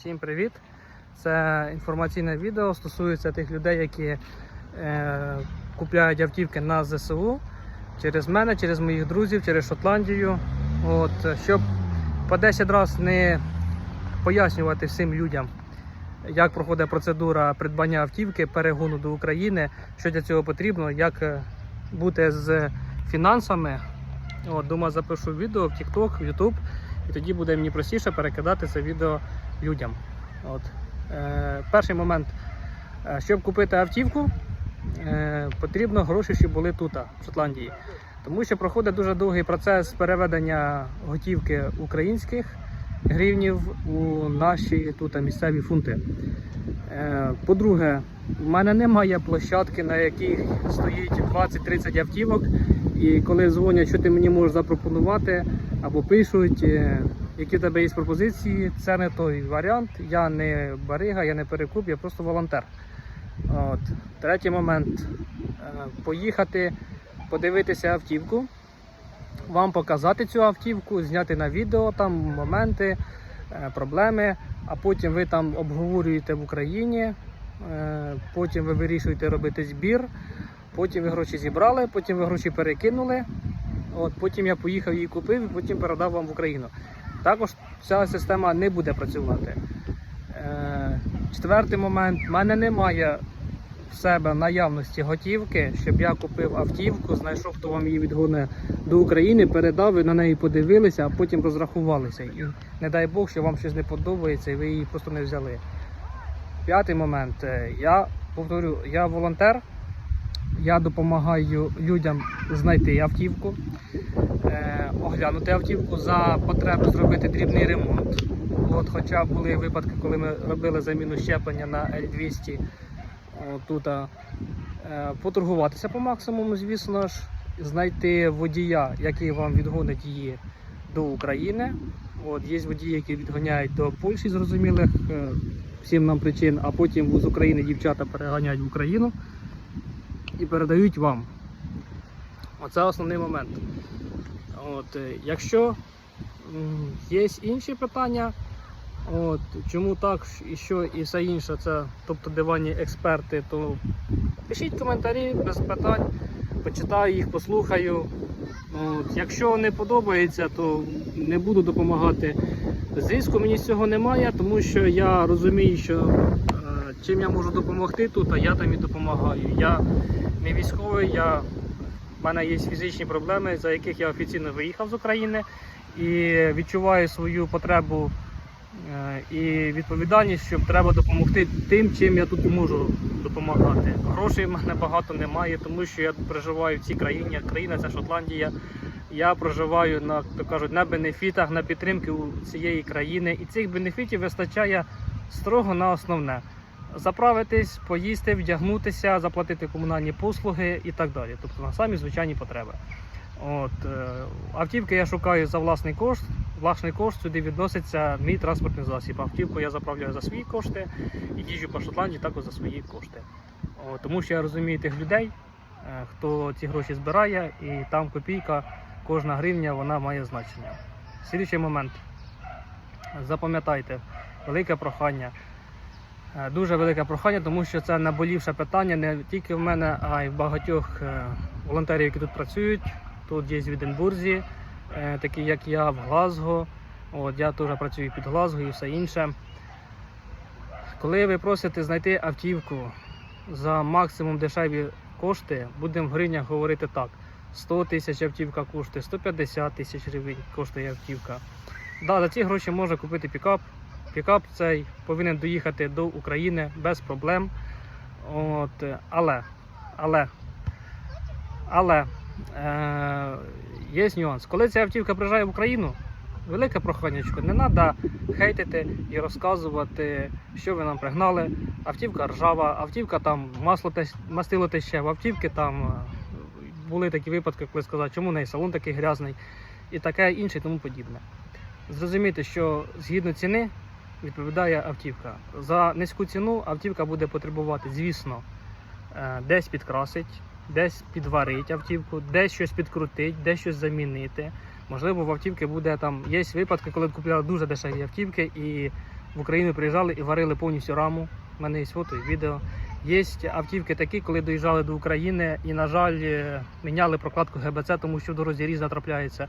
Всім привіт! Це інформаційне відео стосується тих людей, які е, купляють автівки на ЗСУ через мене, через моїх друзів, через Шотландію. От, щоб по 10 разів не пояснювати всім людям, як проходить процедура придбання автівки, перегону до України, що для цього потрібно, як е, бути з фінансами. От, думаю, запишу відео в TikTok, в YouTube, і тоді буде мені простіше перекидати це відео людям. От. Е, перший момент, Е, щоб купити автівку, е, потрібно гроші, щоб були тут, в Шотландії. Тому що проходить дуже довгий процес переведення готівки українських гривнів у наші тут місцеві фунти. Е, По-друге, в мене немає площадки, на якій стоїть 20-30 автівок. І коли дзвонять, що ти мені можеш запропонувати, або пишуть, е, які в тебе є пропозиції, це не той варіант. Я не барига, я не перекуп, я просто волонтер. От. Третій момент Е, поїхати, подивитися автівку, вам показати цю автівку, зняти на відео там моменти, е, проблеми, а потім ви там обговорюєте в Україні, е, потім ви вирішуєте робити збір, потім ви гроші зібрали, потім ви гроші перекинули. От, потім я поїхав її купив і потім передав вам в Україну. Також ця система не буде працювати. Е, Четвертий момент. У мене немає в себе наявності готівки, щоб я купив автівку, знайшов, хто вам її відгоне до України, передав, ви на неї подивилися, а потім розрахувалися. І не дай Бог, що вам щось не подобається і ви її просто не взяли. П'ятий момент. Е, Я повторю, я волонтер. Я допомагаю людям знайти автівку, оглянути автівку за потреби зробити дрібний ремонт. От, хоча були випадки, коли ми робили заміну щеплення на L200 тут, е, поторгуватися по максимуму, звісно ж, знайти водія, який вам відгонить її до України. От, є водії, які відганяють до Польщі, зрозумілих е, всім нам причин, а потім з України дівчата переганяють в Україну і передають вам. Оце основний момент. От, е, якщо є інші питання, от, чому так і що і все інше, це тобто диванні експерти, то пишіть коментарі без питань, почитаю їх, послухаю. От, якщо не подобається, то не буду допомагати. Зв'язку мені з цього немає, тому що я розумію, що е, чим я можу допомогти тут, а я там і допомагаю. Я не військовий, я, в мене є фізичні проблеми, за яких я офіційно виїхав з України і відчуваю свою потребу е, і відповідальність, що треба допомогти тим, чим я тут можу допомагати. Грошей в мене багато немає, тому що я проживаю в цій країні. Країна це Шотландія. Я проживаю на то кажуть на бенефітах, на підтримки у цієї країни, і цих бенефітів вистачає строго на основне заправитись, поїсти, вдягнутися, заплатити комунальні послуги і так далі. Тобто на самі звичайні потреби. От, е, автівки я шукаю за власний кошт. Власний кошт сюди відноситься мій транспортний засіб. Автівку я заправляю за свої кошти і їжджу по Шотландії також за свої кошти. От, тому що я розумію тих людей, е, хто ці гроші збирає, і там копійка, кожна гривня вона має значення. Слідуючий момент. Запам'ятайте, велике прохання. Е, Дуже велике прохання, тому що це наболівше питання не тільки в мене, а й в багатьох е, волонтерів, які тут працюють. Тут є в Віденбурзі, е, такі як я, в Глазго. От, я теж працюю під Глазго і все інше. Коли ви просите знайти автівку за максимум дешеві кошти, будемо в гривнях говорити так: 100 тисяч автівка коштує, 150 тисяч гривень коштує автівка. Да, за ці гроші можна купити пікап. Пікап цей повинен доїхати до України без проблем. От, е, але, але, але е, є нюанс. Коли ця автівка приїжджає в Україну, велике проханнячко, не треба хейтити і розказувати, що ви нам пригнали. Автівка ржава, автівка там масло мастило тече, в автівки там е, були такі випадки, коли сказали, чому в неї салон такий грязний і таке інше і тому подібне. Зрозуміти, що згідно ціни відповідає автівка. За низьку ціну автівка буде потребувати, звісно, е, десь підкрасить, десь підварить автівку, десь щось підкрутить, десь щось замінити. Можливо, в автівки буде там. Є випадки, коли купляли дуже дешеві автівки, і в Україну приїжджали і варили повністю раму. У мене є фото і відео. Є автівки такі, коли доїжджали до України і, на жаль, е, міняли прокладку ГБЦ, тому що в дорозі різна трапляється.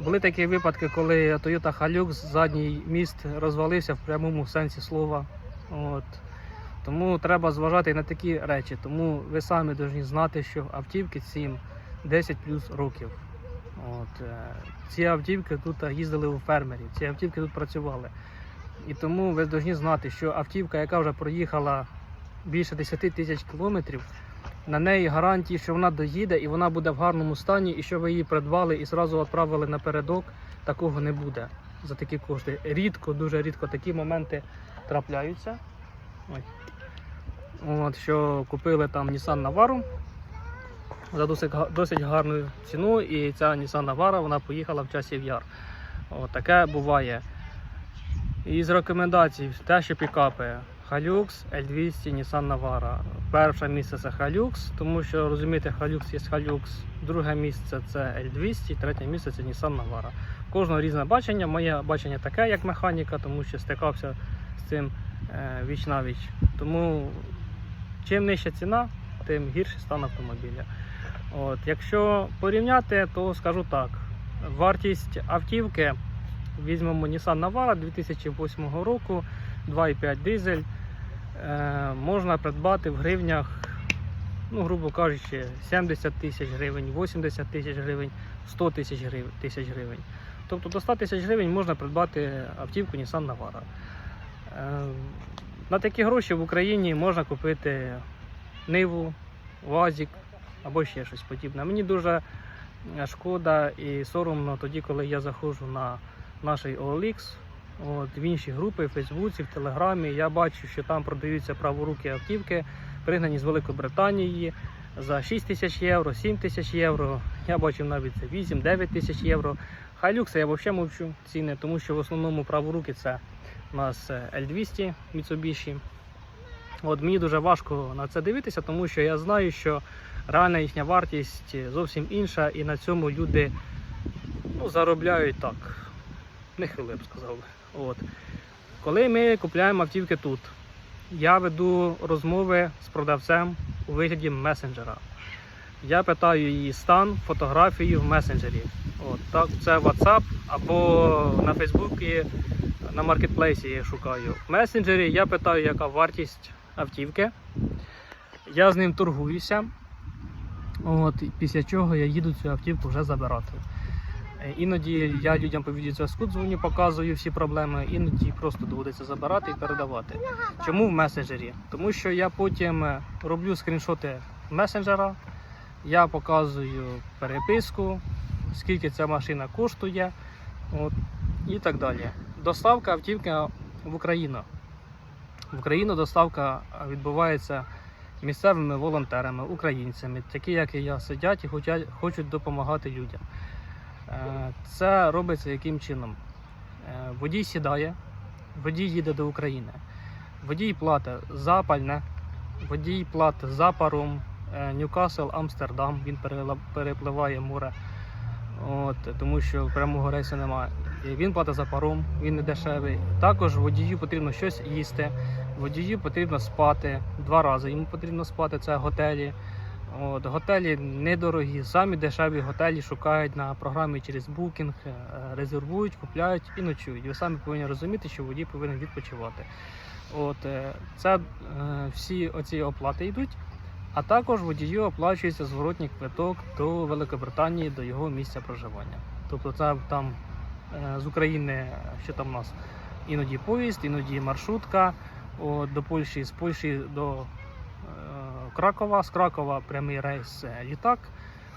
Були такі випадки, коли Toyota Hilux задній міст розвалився в прямому сенсі слова. От. Тому треба зважати на такі речі. Тому ви самі повинні знати, що автівки цим 10 плюс років. От, е, ці автівки тут їздили у фермерів, ці автівки тут працювали. І тому ви повинні знати, що автівка, яка вже проїхала більше 10 тисяч кілометрів, на неї гарантії, що вона доїде і вона буде в гарному стані, і що ви її придбали і зразу відправили напередок, такого не буде за такі кошти. Рідко, дуже рідко такі моменти трапляються. Ой. От, що купили там Nissan Navara за досить, досить гарну ціну, і ця Nissan Navara вона поїхала в часів яр. От, таке буває. Із рекомендацій те, що пікапи Hilux, L200, Nissan Navara. Перше місце це Hilux, тому що розумієте, Hilux є Hilux. Друге місце це L200, третє місце це Nissan Navara. Кожного різне бачення. Моє бачення таке, як механіка, тому що стикався з цим е, віч на віч. Тому чим нижча ціна, тим гірший стан автомобіля. От, якщо порівняти, то скажу так: вартість автівки візьмемо Nissan Navara 2008 року, 2,5 дизель. Е, можна придбати в гривнях, ну, грубо кажучи, 70 тисяч гривень, 80 тисяч гривень, 100 тисяч гривень. Тобто до 100 тисяч гривень можна придбати автівку Nissan Navara. Е, на такі гроші в Україні можна купити Ниву, УАЗик або ще щось подібне. Мені дуже шкода і соромно тоді, коли я заходжу на наш OLX, от, в інші групи, в Фейсбуці, в Телеграмі. Я бачу, що там продаються праворукі автівки, пригнані з Великобританії за 6 тисяч євро, 7 тисяч євро. Я бачив навіть це 8-9 тисяч євро. Хайлюкси я взагалі мовчу ціни, тому що в основному праворуки це у нас е, L200 Mitsubishi. От мені дуже важко на це дивитися, тому що я знаю, що реальна їхня вартість зовсім інша, і на цьому люди ну, заробляють так. Нехило, я б сказав би. От. Коли ми купуємо автівки тут, я веду розмови з продавцем у вигляді месенджера. Я питаю її стан, фотографію в месенджері. От, так, це WhatsApp або на Фейсбуці, на маркетплейсі я шукаю. В месенджері я питаю, яка вартість автівки. Я з ним торгуюся. От, після чого я їду цю автівку вже забирати. Е, Іноді я людям по відеозв'язку дзвоню, показую всі проблеми, іноді просто доводиться забирати і передавати. Чому в месенджері? Тому що я потім е, роблю скріншоти месенджера, я показую переписку, скільки ця машина коштує от, і так далі. Доставка автівки в Україну. В Україну доставка відбувається місцевими волонтерами, українцями, такі як і я, сидять і хочуть, хочуть допомагати людям. Е, Це робиться яким чином? Е, Водій сідає, водій їде до України. Водій платить за пальне, водій платить за паром, е, Ньюкасл, Амстердам, він перепливає море, от, тому що прямого рейсу немає. І він платить за паром, він не дешевий. Також водію потрібно щось їсти, водію потрібно спати два рази. Йому потрібно спати це готелі. От, готелі недорогі, самі дешеві готелі шукають на програмі через Booking, е, резервують, купляють і ночують. Ви самі повинні розуміти, що водій повинен відпочивати. От, е, це е, всі оці оплати йдуть, а також водію оплачується зворотній квиток до Великобританії, до його місця проживання. Тобто це там з України, що там у нас іноді поїзд, іноді маршрутка от, до Польщі, з Польщі до Кракова, з Кракова прямий рейс е, літак,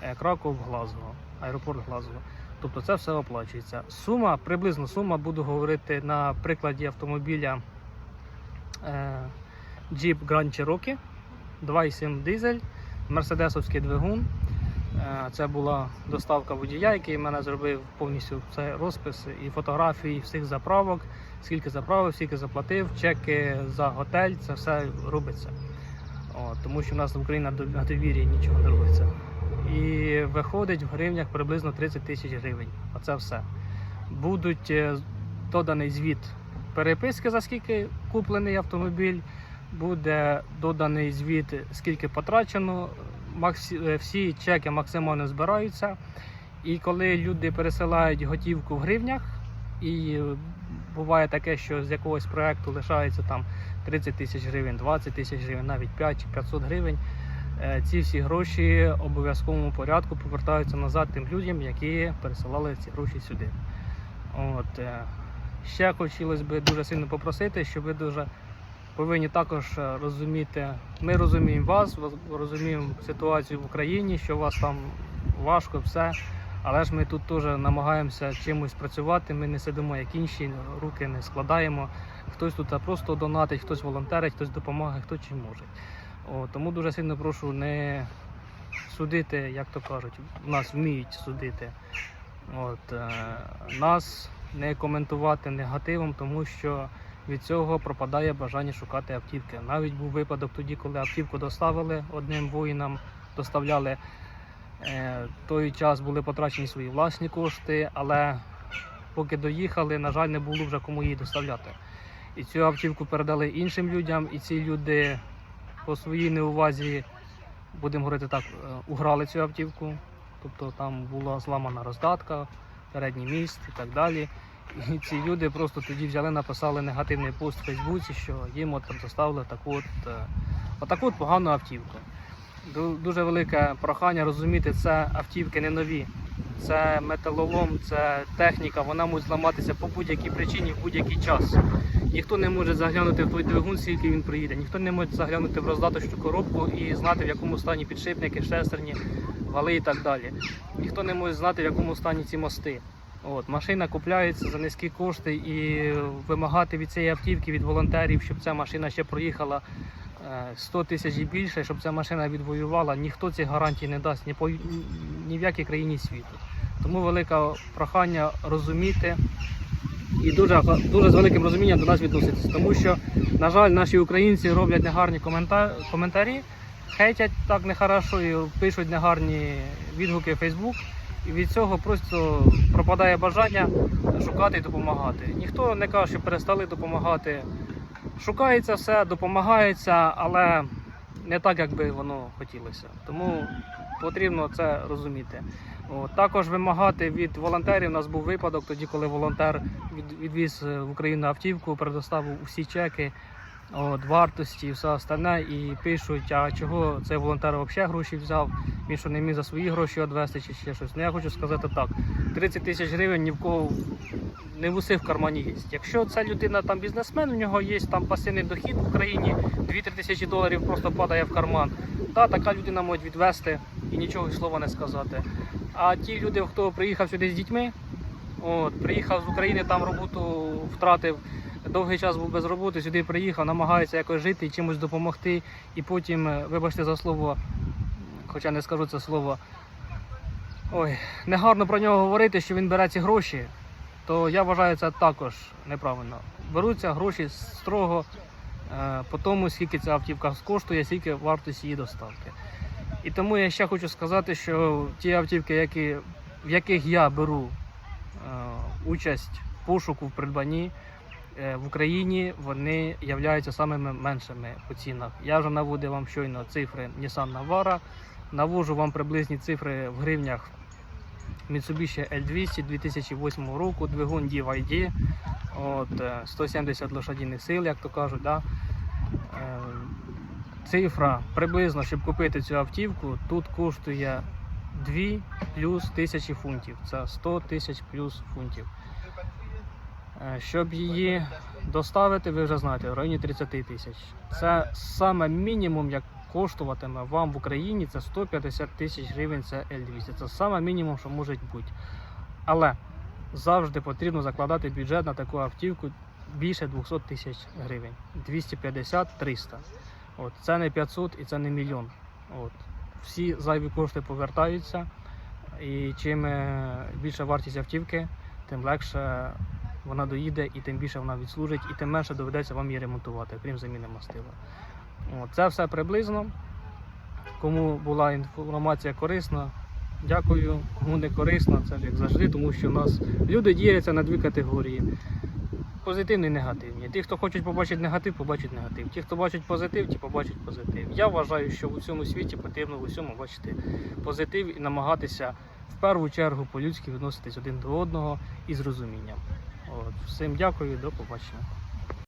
е, Краков Глазго, аеропорт Глазго. Тобто це все оплачується. Сума, приблизно сума, буду говорити на прикладі автомобіля е, Jeep Grand Cherokee 2.7 дизель, мерседесовський двигун. Це була доставка водія, який мене зробив повністю цей розпис і фотографії всіх заправок, скільки заправив, скільки заплатив, чеки за готель, це все робиться. Тому що в нас в Україні на до- на довір'ї нічого не робиться. І виходить в гривнях приблизно 30 тисяч гривень. Оце все. Будуть е, доданий звіт переписки, за скільки куплений автомобіль, буде доданий звіт, скільки потрачено. Е, Всі чеки максимально збираються. І коли люди пересилають готівку в гривнях, і буває таке, що з якогось проекту лишається там 30 тисяч гривень, 20 тисяч гривень, навіть 5 чи 500 гривень. е, Ці всі гроші обов'язковому порядку повертаються назад тим людям, які пересилали ці гроші сюди. От, е, ще хотілося б дуже сильно попросити, щоб ви дуже повинні також е, розуміти. Ми розуміємо вас, розуміємо ситуацію в Україні, що у вас там важко, все. Але ж ми тут теж намагаємося чимось працювати. Ми не сидимо як інші, руки не складаємо. Хтось тут просто донатить, хтось волонтерить, хтось допомагає, хто чим може. О, тому дуже сильно прошу не судити, як то кажуть, нас вміють судити. От, е, нас не коментувати негативом, тому що від цього пропадає бажання шукати автівки. Навіть був випадок тоді, коли автівку доставили одним воїнам, доставляли. Е, той час були потрачені свої власні кошти, але поки доїхали, на жаль, не було вже кому її доставляти. І цю автівку передали іншим людям, і ці люди по своїй неувазі, будемо говорити так, е, уграли цю автівку. Тобто там була зламана роздатка, передній міст і так далі. І ці люди просто тоді взяли, написали негативний пост в Фейсбуці, що їм от доставили таку от, е, отаку от погану автівку. Ду- Дуже велике прохання розуміти, це автівки не нові. Це металолом, це техніка, вона може зламатися по будь-якій причині в будь-який час. Ніхто не може заглянути в той двигун, скільки він приїде, ніхто не може заглянути в роздаточну коробку і знати, в якому стані підшипники, шестерні, вали і так далі. Ніхто не може знати, в якому стані ці мости. От, машина купляється за низькі кошти і вимагати від цієї автівки, від волонтерів, щоб ця машина ще проїхала 100 тисяч і більше, щоб ця машина відвоювала, ніхто цих гарантій не дасть ні, по, ні в якій країні світу. Тому велике прохання розуміти і дуже, дуже з великим розумінням до нас відноситися. Тому що, на жаль, наші українці роблять негарні комента- коментарі, хейтять так нехорошо і пишуть негарні відгуки в Фейсбук. І від цього просто пропадає бажання шукати і допомагати. Ніхто не каже, що перестали допомагати. Шукається все, допомагається, але не так, як би воно хотілося. Тому потрібно це розуміти. От, також вимагати від волонтерів. У нас був випадок тоді, коли волонтер відвіз е, в Україну автівку, предоставив усі чеки. От, вартості і все остальне, і пишуть, а чого цей волонтер взагалі гроші взяв, він що не міг за свої гроші відвести чи ще щось. Ну я хочу сказати так: 30 тисяч гривень ні в кого не в усіх в кармані є. Якщо ця людина там бізнесмен, у нього є там пасивний дохід в Україні, 2-3 тисячі доларів просто падає в карман. Та така людина може відвести і нічого слова не сказати. А ті люди, хто приїхав сюди з дітьми, от, приїхав з України, там роботу втратив, довгий час був без роботи, сюди приїхав, намагається якось жити чимось допомогти. І потім, е, вибачте за слово, хоча не скажу це слово. Ой, негарно про нього говорити, що він бере ці гроші, то я вважаю це також неправильно. Беруться гроші строго е, по тому, скільки ця автівка коштує, скільки вартість її доставки. І тому я ще хочу сказати, що ті автівки, які, в яких я беру е, участь в пошуку в придбанні е, в Україні, вони являються самими меншими по цінах. Я вже наводив вам щойно цифри Nissan Navara, навожу вам приблизні цифри в гривнях Mitsubishi L200 2008 року, двигун DYD, от, е, 170 лошадиних сил, як то кажуть. Да? Е, Цифра приблизно, щоб купити цю автівку, тут коштує 2 плюс тисячі фунтів. Це 100 тисяч плюс фунтів. Е, Щоб її доставити, ви вже знаєте, в районі 30 тисяч. Це саме мінімум, як коштуватиме вам в Україні, це 150 тисяч гривень, це L200. Це саме мінімум, що може бути. Але завжди потрібно закладати бюджет на таку автівку більше 200 тисяч гривень. 250-300. От, це не 500 і це не мільйон. От. Всі зайві кошти повертаються, і чим е, більша вартість автівки, тим легше вона доїде і тим більше вона відслужить, і тим менше доведеться вам її ремонтувати, крім заміни мастила. Це все приблизно. Кому була інформація корисна, дякую. Кому не корисна, це ж як завжди, тому що у нас люди діляться на дві категорії. позитивні і негативні. Ті, хто хочуть побачити негатив, побачать негатив. Ті, хто бачать позитив, ті побачать позитив. Я вважаю, що у цьому світі потрібно в усьому бачити позитив і намагатися в першу чергу по-людськи відноситись один до одного і з розумінням. От. Всім дякую, до побачення.